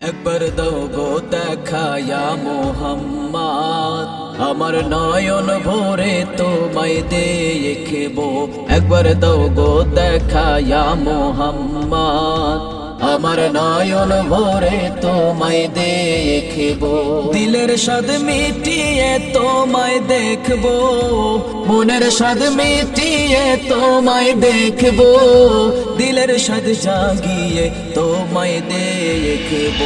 একবার দাও গো দেখায়া মোহাম্মদ। আমার নয়ন ভোরে তোমায় দেখব একবার দাও গো দেখায়া মোহাম্মদ। আমার নয়ন ভোরে তোমায় দেখব দিলের স্বাদ মিটিয়ে তোমায় দেখব। মনের স্বাদ মিটিয়ে তোমায় দেখব, দিলের স্বাদ জাগিয়ে তোমায় দেখব।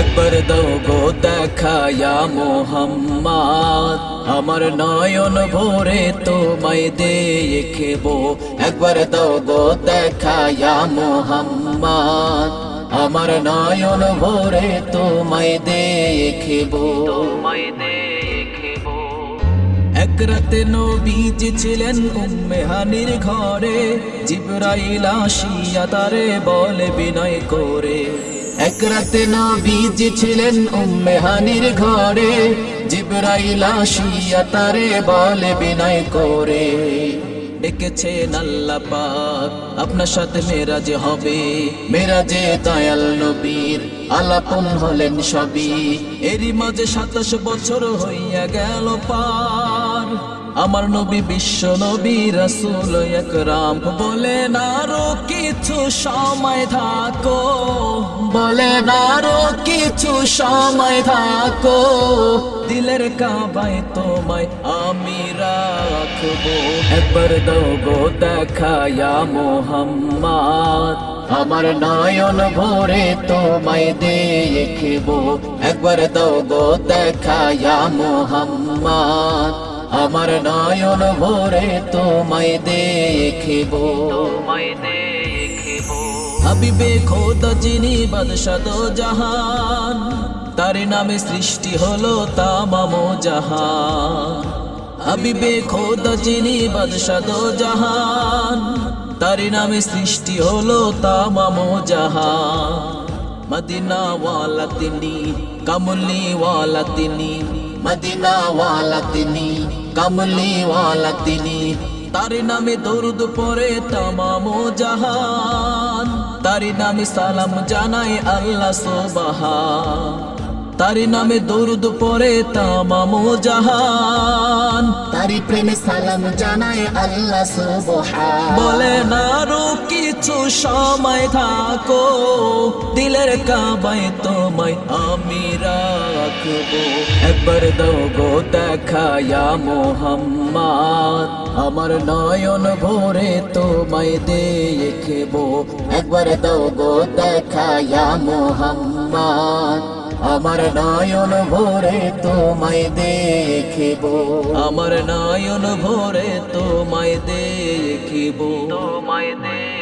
একবার দাও গো দেখায়া মোহাম্মদ, আমার নয়ন ভোরে তোমায় দেখব। একবার দাও গো দেখায়া মোহাম্মদ, আমার নয়ন ভোরে তোমায় দেখব। তোমায় দেখব। এক রাতে নবীজি ছিলেন উম্মেহানির ঘরে, জিব্রাইল আসিয়া তারে বলে বিনয় করে। এক রাতে নবীজি ছিলেন উম্মেহানির ঘরে, জিব্রাইল আসিয়া তারে বলে বিনয় করে। ডেকেছেন আল্লাহ পাক। আপনার সাথে মেরাজে হবে। মেরাজে দয়াল নবীর আলাপন হলেন সবই। এরই মাঝে সাতাশ বছর হইয়া গেল পার। আমার নবী বিশ্ব নবী রাসূল একরাম। বলেন আরও কিছু সময় থাকো। বলেন আরও কিছু সময় থাকো। দিলের কাবায় তোমায় আমি রাখব একবার দাও গো দেখায়া মোহাম্মদ। আমার নয়ন ভোরে তোমায় দেখব একবার দাও গো দেখায়া মোহাম্মদ। আমার নয়ন ভোরে তোমায় দেখব তোমায় দেখব হাবিবে খোদা যিনি বাদশাহ জাহান তার নামে সৃষ্টি হলো তামাম জাহান। হাবিবে খোদা যিনি বাদশাহ জাহান। তার নামে সৃষ্টি হলো তামাম জাহান। মদিনা ওয়ালা তিনি কমলি ওয়ালা তিনি মদিনা ওয়ালা তিনি কমলি ওয়ালা তিনি। তার নামে দরুদ পরে তামাম জাহান। তার নামে সালাম জানাই আল্লাহ সুবহান। তার নামে দরুদ পরে তামাম জাহান। তারি প্রেমে সালাম জানায় আল্লাহ সুবহান। বলে নারো কিছু সময় থাকো দিলের কাবায় তোমায় আমি রাখব। একবার দাও গো দেখায়া মোহাম্মদ আমার নয়ন ভোরে তোমায় দেখব একবার দাও গো দেখায়া মোহাম্মদ আমার নয়ন ভোরে তোমায় দেখিব। আমার নয়ন ভরে তোমায় দেখিব। তোমায় দেখ